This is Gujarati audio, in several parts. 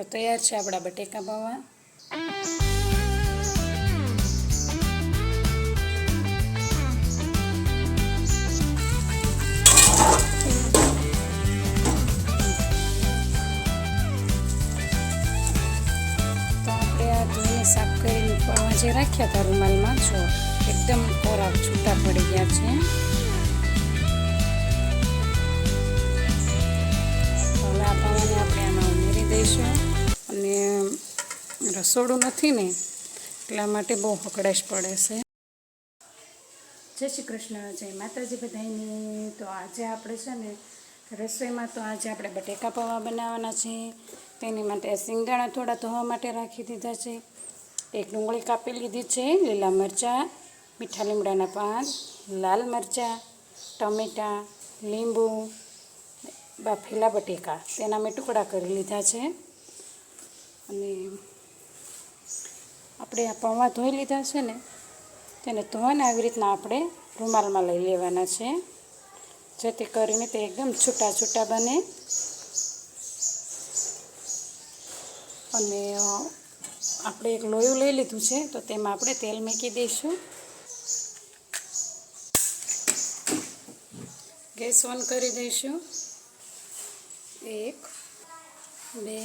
તો તૈયાર છે આપણા બટેકા પૌવા. સાફ કરીને પૌવા જે રાખ્યા હતા રૂમાલમાં, જો એકદમ કોરા છૂટા પડી ગયા છે. આ પૌવાને આપણે આમાં ઉમેરી દઈશું. રસોડું નથી ને, એટલા માટે બહુ હકડાશ પડે છે. જય શ્રી કૃષ્ણ, જય માતાજી બધાની તો આજે આપણે છે ને, રસોઈમાં તો આજે આપણે બટેકા પૌવા બનાવવાના છે. તેની માટે સિંગાણા થોડા ધોવા માટે રાખી દીધા છે. એક ડુંગળી કાપી લીધી છે, લીલા મરચાં, મીઠા લીમડાના પાન, લાલ મરચાં, ટમેટાં, લીંબુ બાફેલા બટેકા. તેના મેં ટુકડા કરી લીધા છે. અને આપણે આ પૌવા ધોઈ લીધા છે ને, તેને ધોવાને આવી રીતના આપણે રૂમાલમાં લઈ લેવાના છે. જેથી કરીને તે એકદમ છૂટા છૂટા બને. અને આપણે એક લોયું લઈ લીધું છે, તો તેમાં આપણે તેલ મૂકી દઈશું. ગેસ ઓન કરી દઈશું. એક, બે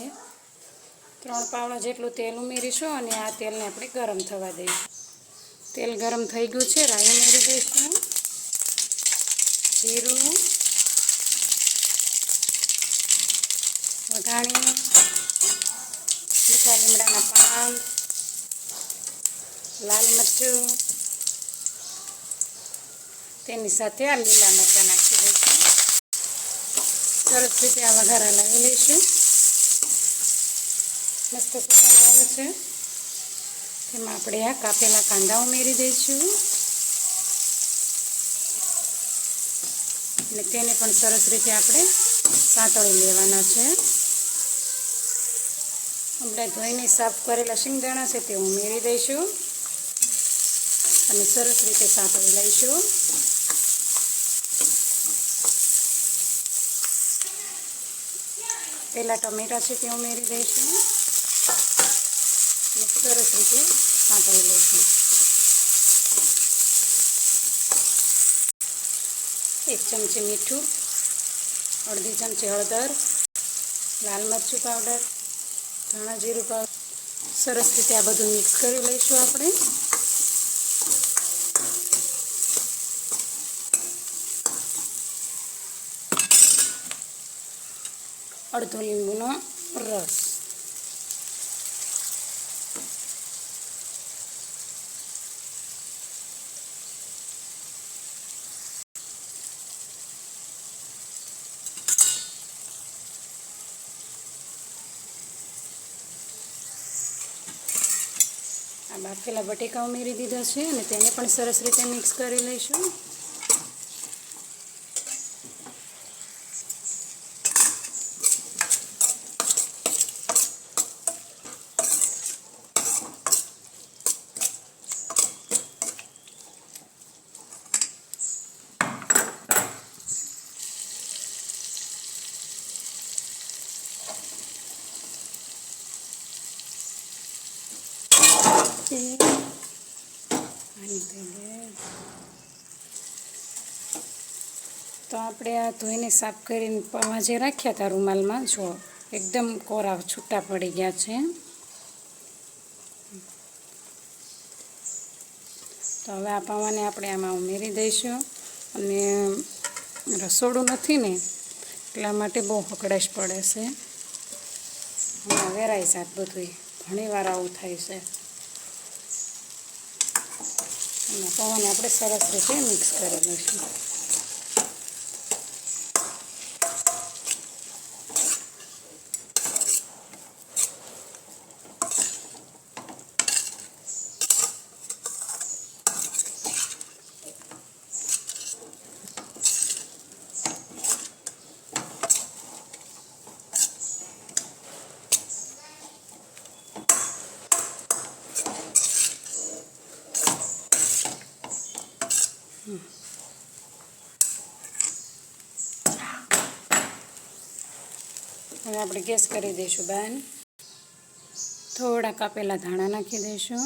ત્રણ પાવડા જેટલું તેલ ઉમેરીશું અને આ તેલને આપણે ગરમ થવા દઈશું. તેલ ગરમ થઈ ગયું છે, રાઈ ઉમેરી દઈશું. જીરું. વઘાણી મીઠા લીમડાના પાન. લાલ મરચું. તેની સાથે આ લીલા મરચાં નાખી દઈશું. સરસ રીતે આ વઘારા લાવી લઈશું. મસ્ત આવે છે. તેમાં આપણે આ કાપેલા કાંદા ઉમેરી દઈશું. અને તેને પણ સરસ રીતે આપણે સાંતળી લેવાના છે. આપણે ધોઈને સાફ કરેલા શિંગદાણા છે તે ઉમેરી દઈશું. અને સરસ રીતે સાંતળી લઈશું. પહેલાં ટમેટા છે તે ઉમેરી દઈશું. અને સરસ રીતે સાંતળી લઈશું એક ચમચી મીઠું અડધી ચમચી હળદર લાલ મરચું પાવડર ધાણા જીરું પાવડર સરસ રીતે આ બધું મિક્સ કરી લઈશું આપણે। અડધો લીંબુનો રસ। બાફેલા બટેકા ઉમેરી દીધા છે અને તેને પણ સરસ રીતે મિક્સ કરી લઈશું. તો આપણે આ ધોઈને સાફ કરીને પૌવા જે રાખ્યા હતા રૂમાલમાં, જો એકદમ કોરા છૂટા પડી ગયા છે. તો હવે આ પૌવાને આપણે આમાં ઉમેરી દઈશું. અને રસોડું નથી ને, એટલા માટે બહુ હકડાશ પડે છે. વેરાય જાત બધું ઘણી વાર આવું થાય છે. અને પૌવાને આપણે સરસ રીતે મિક્સ કરી લઈશું. હવે આપણે ગેસ કરી દઈશું બેન. થોડા કાપેલા ધાણા નાખી દઈશું.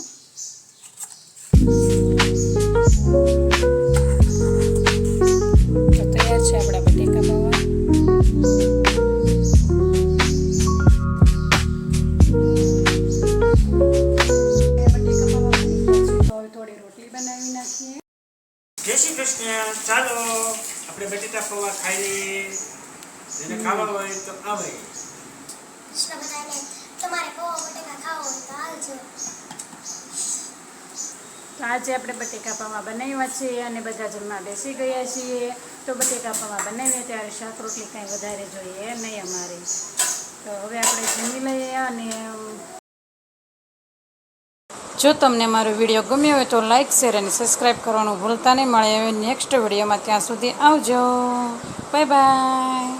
ચાલો આપણે બટેટા પૌવા ખાઈ લઈએ જેને ખાવા હોય તો આવે. કૃષ્ણ બધાને તમારે પૌવા બટેકા ખાવા હોય તો આવજો તો આજે આપણે બટેકા પૌવા બનાવ્યા છીએ અને બધા જમવા બેસી ગયા છીએ. તો બટેકા પૌવા બનાવીએ ત્યારે શાક રોટલી કાંઈ વધારે જોઈએ નહીં અમારે. તો હવે આપણે જમી લઈએ અને જો તમને મારો વીડિયો ગમ્યો હોય તો લાઇક શેર અને સબસ્ક્રાઈબ કરવાનું ભૂલતા નહીં. મળે નેક્સ્ટ વિડીયોમાં. ત્યાં સુધી આવજો. Bye bye